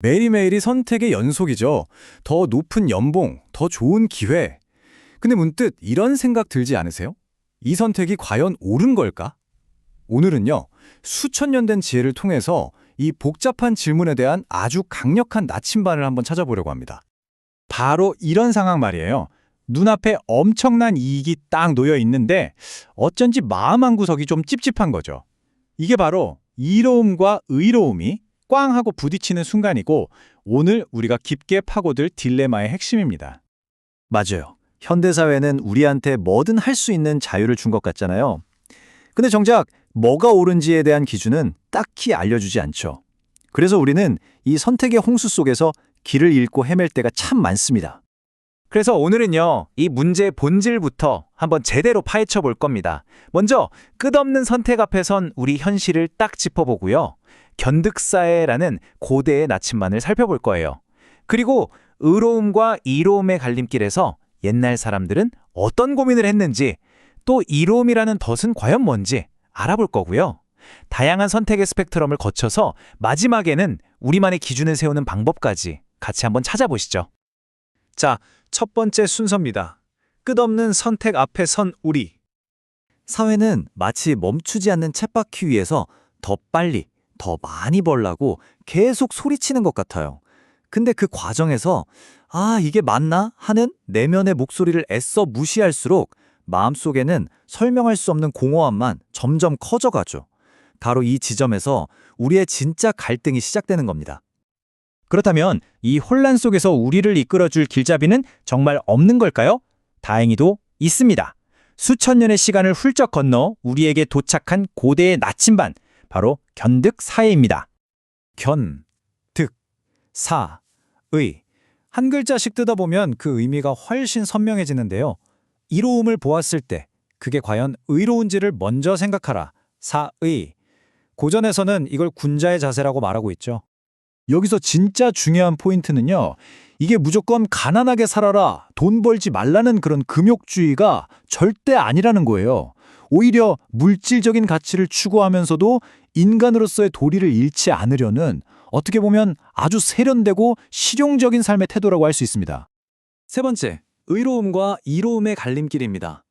매일매일이 선택의 연속이죠. 더 높은 연봉, 더 좋은 기회. 근데 문득 이런 생각 들지 않으세요? 이 선택이 과연 옳은 걸까? 오늘은요, 수천 년 된 지혜를 통해서 이 복잡한 질문에 대한 아주 강력한 나침반을 한번 찾아보려고 합니다. 바로 이런 상황 말이에요. 눈앞에 엄청난 이익이 딱 놓여 있는데 어쩐지 마음 한 구석이 좀 찝찝한 거죠. 이게 바로 이로움과 의로움이 꽝 하고 부딪히는 순간이고 오늘 우리가 깊게 파고들 딜레마의 핵심입니다. 맞아요. 현대사회는 우리한테 뭐든 할 수 있는 자유를 준 것 같잖아요. 근데 정작 뭐가 옳은지에 대한 기준은 딱히 알려주지 않죠. 그래서 우리는 이 선택의 홍수 속에서 길을 잃고 헤맬 때가 참 많습니다. 그래서 오늘은요, 이 문제의 본질부터 한번 제대로 파헤쳐 볼 겁니다. 먼저, 끝없는 선택 앞에 선 우리 현실을 딱 짚어보고요. 견득사회라는 고대의 나침반을 살펴볼 거예요. 그리고 의로움과 이로움의 갈림길에서 옛날 사람들은 어떤 고민을 했는지, 또 이로움이라는 덫은 과연 뭔지 알아볼 거고요. 다양한 선택의 스펙트럼을 거쳐서 마지막에는 우리만의 기준을 세우는 방법까지 같이 한번 찾아보시죠. 자, 첫 번째 순서입니다. 끝없는 선택 앞에 선 우리. 사회는 마치 멈추지 않는 쳇바퀴 위에서 더 빨리, 더 많이 벌라고 계속 소리치는 것 같아요. 근데 그 과정에서 아, 이게 맞나? 하는 내면의 목소리를 애써 무시할수록 마음속에는 설명할 수 없는 공허함만 점점 커져가죠. 바로 이 지점에서 우리의 진짜 갈등이 시작되는 겁니다. 그렇다면 이 혼란 속에서 우리를 이끌어줄 길잡이는 정말 없는 걸까요? 다행히도 있습니다. 수천 년의 시간을 훌쩍 건너 우리에게 도착한 고대의 나침반, 바로 견득 사회입니다. 견, 득, 사, 의. 한 글자씩 뜯어보면 그 의미가 훨씬 선명해지는데요. 이로움을 보았을 때 그게 과연 의로운지를 먼저 생각하라. 사의. 고전에서는 이걸 군자의 자세라고 말하고 있죠. 여기서 진짜 중요한 포인트는요. 이게 무조건 가난하게 살아라, 돈 벌지 말라는 그런 금욕주의가 절대 아니라는 거예요. 오히려 물질적인 가치를 추구하면서도 인간으로서의 도리를 잃지 않으려는 어떻게 보면 아주 세련되고 실용적인 삶의 태도라고 할 수 있습니다. 세 번째, 의로움과 이로움의 갈림길입니다.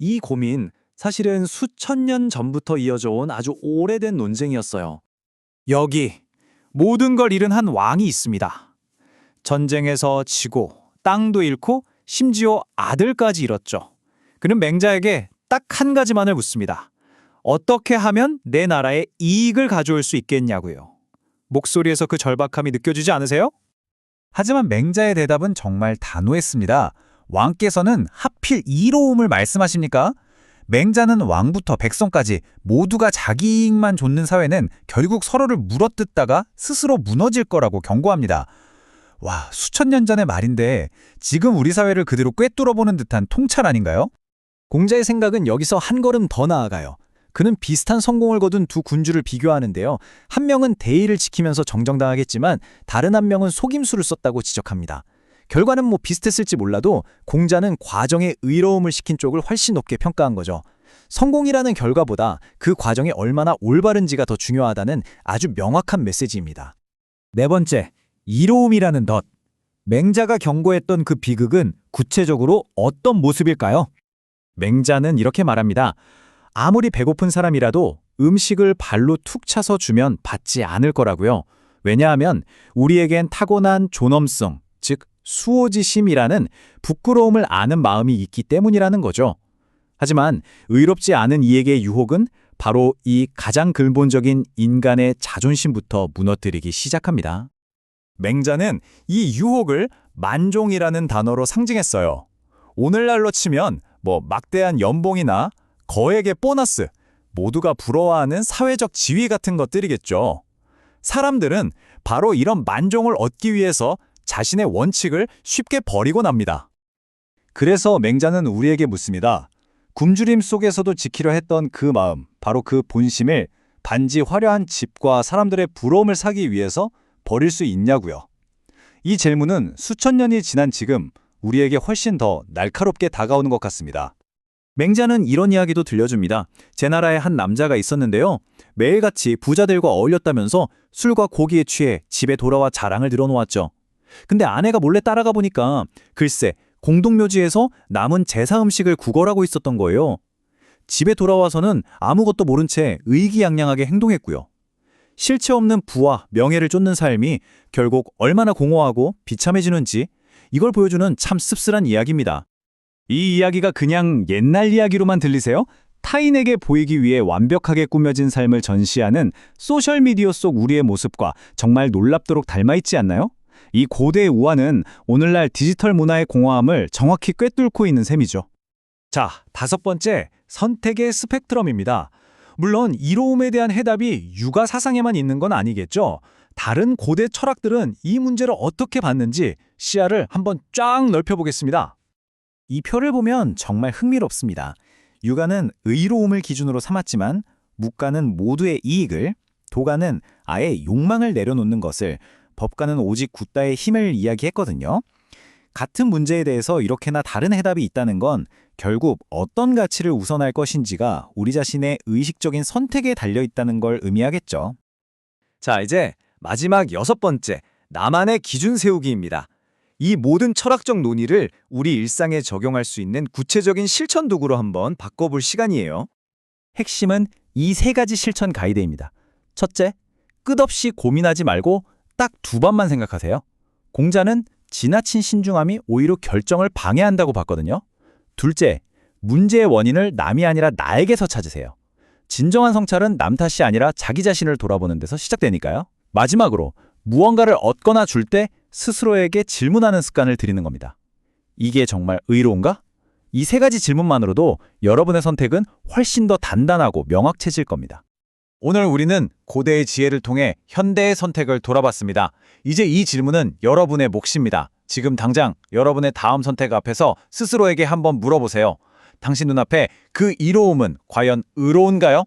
이 고민 사실은 수천 년 전부터 이어져 온 아주 오래된 논쟁이었어요. 여기 모든 걸 잃은 한 왕이 있습니다. 전쟁에서 지고 땅도 잃고 심지어 아들까지 잃었죠. 그는 맹자에게 딱 한 가지만을 묻습니다. 어떻게 하면 내 나라에 이익을 가져올 수 있겠냐고요. 목소리에서 그 절박함이 느껴지지 않으세요? 하지만 맹자의 대답은 정말 단호했습니다. 왕께서는 하필 이로움을 말씀하십니까? 맹자는 왕부터 백성까지 모두가 자기 이익만 좇는 사회는 결국 서로를 물어뜯다가 스스로 무너질 거라고 경고합니다. 와, 수천 년 전의 말인데 지금 우리 사회를 그대로 꿰뚫어보는 듯한 통찰 아닌가요? 공자의 생각은 여기서 한 걸음 더 나아가요. 그는 비슷한 성공을 거둔 두 군주를 비교하는데요. 한 명은 대의를 지키면서 정정당하겠지만 다른 한 명은 속임수를 썼다고 지적합니다. 결과는 뭐 비슷했을지 몰라도 공자는 과정의 의로움을 시킨 쪽을 훨씬 높게 평가한 거죠. 성공이라는 결과보다 그 과정이 얼마나 올바른지가 더 중요하다는 아주 명확한 메시지입니다. 네 번째, 이로움이라는 덫. 맹자가 경고했던 그 비극은 구체적으로 어떤 모습일까요? 맹자는 이렇게 말합니다. 아무리 배고픈 사람이라도 음식을 발로 툭 차서 주면 받지 않을 거라고요. 왜냐하면 우리에겐 타고난 존엄성, 즉 수호지심이라는 부끄러움을 아는 마음이 있기 때문이라는 거죠. 하지만 의롭지 않은 이에게 유혹은 바로 이 가장 근본적인 인간의 자존심부터 무너뜨리기 시작합니다. 맹자는 이 유혹을 만종이라는 단어로 상징했어요. 오늘날로 치면 뭐 막대한 연봉이나 거액의 보너스, 모두가 부러워하는 사회적 지위 같은 것들이겠죠. 사람들은 바로 이런 만종을 얻기 위해서 자신의 원칙을 쉽게 버리고 납니다. 그래서 맹자는 우리에게 묻습니다. 굶주림 속에서도 지키려 했던 그 마음, 바로 그 본심을 단지 화려한 집과 사람들의 부러움을 사기 위해서 버릴 수 있냐고요. 이 질문은 수천 년이 지난 지금 우리에게 훨씬 더 날카롭게 다가오는 것 같습니다. 맹자는 이런 이야기도 들려줍니다. 제 나라에 한 남자가 있었는데요. 매일같이 부자들과 어울렸다면서 술과 고기에 취해 집에 돌아와 자랑을 들어놓았죠. 근데 아내가 몰래 따라가 보니까 글쎄 공동묘지에서 남은 제사 음식을 구걸하고 있었던 거예요. 집에 돌아와서는 아무것도 모른 채 의기양양하게 행동했고요. 실체 없는 부와 명예를 쫓는 삶이 결국 얼마나 공허하고 비참해지는지 이걸 보여주는 참 씁쓸한 이야기입니다. 이 이야기가 그냥 옛날 이야기로만 들리세요? 타인에게 보이기 위해 완벽하게 꾸며진 삶을 전시하는 소셜미디어 속 우리의 모습과 정말 놀랍도록 닮아있지 않나요? 이 고대의 우화는 오늘날 디지털 문화의 공허함을 정확히 꿰뚫고 있는 셈이죠. 자, 다섯 번째, 선택의 스펙트럼입니다. 물론 이로움에 대한 해답이 육아 사상에만 있는 건 아니겠죠. 다른 고대 철학들은 이 문제를 어떻게 봤는지 시야를 한번 쫙 넓혀보겠습니다. 이 표를 보면 정말 흥미롭습니다. 육아는 의로움을 기준으로 삼았지만 묵가는 모두의 이익을, 도가는 아예 욕망을 내려놓는 것을, 법가는 오직 굿다의 힘을 이야기했거든요. 같은 문제에 대해서 이렇게나 다른 해답이 있다는 건 결국 어떤 가치를 우선할 것인지가 우리 자신의 의식적인 선택에 달려 있다는 걸 의미하겠죠. 자, 이제 마지막 여섯 번째, 나만의 기준 세우기입니다. 이 모든 철학적 논의를 우리 일상에 적용할 수 있는 구체적인 실천 도구로 한번 바꿔볼 시간이에요. 핵심은 이 세 가지 실천 가이드입니다. 첫째, 끝없이 고민하지 말고 딱 두 번만 생각하세요. 공자는 지나친 신중함이 오히려 결정을 방해한다고 봤거든요. 둘째, 문제의 원인을 남이 아니라 나에게서 찾으세요. 진정한 성찰은 남 탓이 아니라 자기 자신을 돌아보는 데서 시작되니까요. 마지막으로 무언가를 얻거나 줄 때 스스로에게 질문하는 습관을 들이는 겁니다. 이게 정말 의로운가? 이 세 가지 질문만으로도 여러분의 선택은 훨씬 더 단단하고 명확해질 겁니다. 오늘 우리는 고대의 지혜를 통해 현대의 선택을 돌아봤습니다. 이제 이 질문은 여러분의 몫입니다. 지금 당장 여러분의 다음 선택 앞에서 스스로에게 한번 물어보세요. 당신 눈앞에 그 이로움은 과연 의로운가요?